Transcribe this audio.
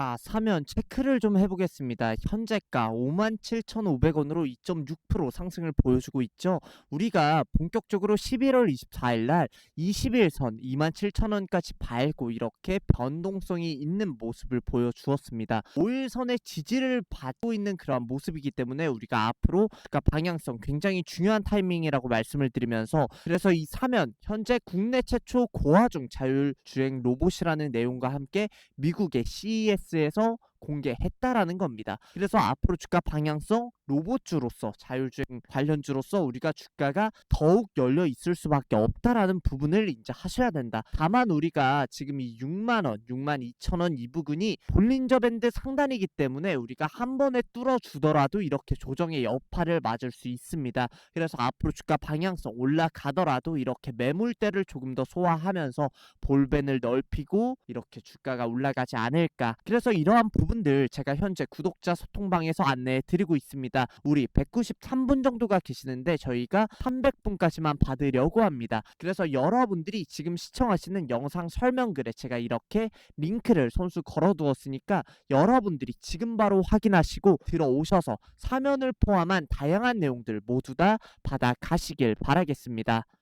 자, 사면 체크를 좀 해보겠습니다. 현재가 57,500원으로 2.6% 상승을 보여주고 있죠. 우리가 본격적으로 11월 24일 날 20일선 27,000원까지 밟고 이렇게 변동성이 있는 모습을 보여주었습니다. 5일선의 지지를 받고 있는 그러한 모습이기 때문에 우리가 앞으로 그러니까 방향성 굉장히 중요한 타이밍이라고 말씀을 드리면서 그래서 이 사면 현재 국내 최초 고화중 자율주행 로봇이라는 내용과 함께 미국의 CES 에서 공개했다라는 겁니다. 그래서 앞으로 주가 방향성 로봇주로서 자율주행 관련주로서 우리가 주가가 더욱 열려 있을 수밖에 없다라는 부분을 인지하셔야 된다. 다만 우리가 지금 이 6만 원, 6만 2천 원 이 부분이 볼린저 밴드 상단이기 때문에 우리가 한 번에 뚫어 주더라도 이렇게 조정의 여파를 맞을 수 있습니다. 그래서 앞으로 주가 방향성 올라가더라도 이렇게 매물대를 조금 더 소화하면서 볼벤을 넓히고 이렇게 주가가 올라가지 않을까. 그래서 이러한 부 분들 제가 현재 구독자 소통방에서 안내해 드리고 있습니다. 우리 193분 정도가 계시는데 저희가 300분까지만 받으려고 합니다. 그래서 여러분들이 지금 시청하시는 영상 설명글에 제가 이렇게 링크를 손수 걸어 두었으니까 여러분들이 지금 바로 확인하시고 들어오셔서 사면을 포함한 다양한 내용들 모두 다 받아 가시길 바라겠습니다.